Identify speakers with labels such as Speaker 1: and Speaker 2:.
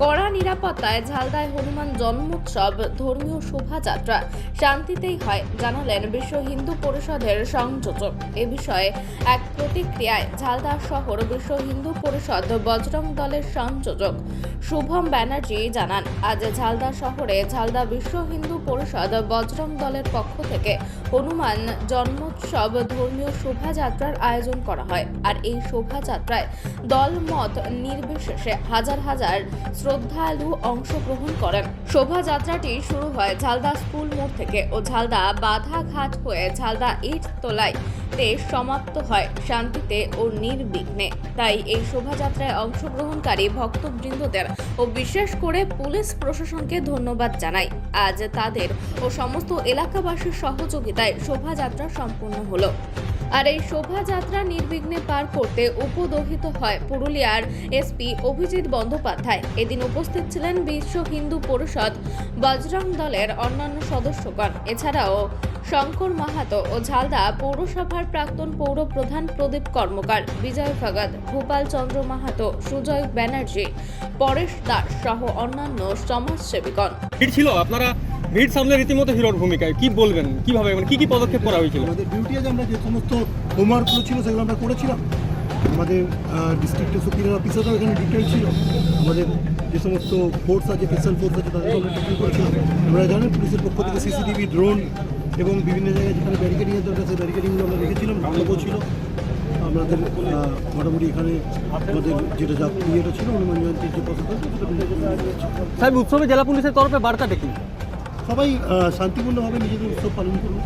Speaker 1: নিরাপত্তায় ঝালদায় হনুমান জন্মোৎসব, ধর্মীয় শোভাযাত্রা, শান্তিতেই হয়, জানালেন বিশ্ব হিন্দু পরিষদের সংযোজক। এ বিষয়ে এক প্রতিক্রিয়ায় ঝালদা শহর বিশ্ব হিন্দু পরিষদ বজরং দলের সংযোজক শুভম ব্যানার্জি জানান, আজ ঝালদা শহরে ঝালদা বিশ্ব হিন্দু পরিষদ বজরং দলের পক্ষ থেকে হনুমান জন্মোৎসব ধর্মীয় শোভাযাত্রার আয়োজন করা হয়। আর এই শোভাযাত্রায় দল মত নির্বিশেষে হাজার হাজার শ্রদ্ধালু অংশগ্রহণ করেন। শোভাযাত্রাটি শুরু হয় ঝালদা স্কুল মোড় থেকে ও ঝালদা বাধাঘাট হয়ে ঝালদা ইট তোলায় তে সমাপ্ত হয় শান্তিতে ও নির্বিঘ্নে। তাই এই শোভাযাত্রায় অংশগ্রহণকারী ভক্তবৃন্দদের ও বিশেষ করে পুলিশ প্রশাসনকে ধন্যবাদ জানাই। আজ তাদের ও সমস্ত এলাকাবাসীর সহযোগিতায় শোভাযাত্রা সম্পূর্ণ হলো। আর এই শোভাযাত্রা নির্বিঘ্নে পার করতে উপদোহিত হয় পুরুলিয়ার এসপি অভিজিৎ বন্দ্যোপাধ্যায়। এদিন উপস্থিত ছিলেন বিশ্ব হিন্দু পরিষদ, বজরং দলের অন্যান্য সদস্যগণ। এছাড়াও শঙ্কর মাহাতো ও ঝালদা পৌরসভার প্রাক্তন পৌর প্রধান প্রদীপ কর্মকার, বিজয় ভগত, ভূপাল চন্দ্র মাহাতো, সুজয় ব্যানার্জি, পরেশ দাস সহ অন্যান্য সমাজসেবীগণ।
Speaker 2: ছিল, আপনারা ভিড় সামলে রীতিমতো হিরোর ভূমিকায় কি বলবেন? কীভাবে মানে কি কি পদক্ষেপ করা হয়েছিল?
Speaker 3: আমাদের ডিউটি আছে আমরা যে সমস্ত হোমওয়ার্কগুলো ছিল সেগুলো আমরা করেছিলাম। আমাদের ডিস্ট্রিক্টের সুপিরিয়র অফিসাররাও এখানে ডিটেল ছিল। আমাদের যে সমস্ত ফোর্স আছে স্পেশাল ফোর্স আছে তাদেরকে আমরা ডিটেল করেছিলাম। আমরা জানেন পুলিশের পক্ষ থেকে সিসিটিভি ড্রোন এবং বিভিন্ন জায়গায় যেখানে ব্যারিকেডিংয়ের দরকার সেই ব্যারিকেডিংগুলো আমরা রেখেছিলাম লোকও ছিল। আমাদের মোটামুটি এখানে আমাদের যেটা যা ইয়েটা ছিল হনুমান জয়ন্তীর যে সেটা
Speaker 2: সাহেব উৎসবে জেলা পুলিশের তরফে বার্তাটা কি
Speaker 3: সবাই শান্তিপূর্ণভাবে নিজেদের উৎসব পালন করুন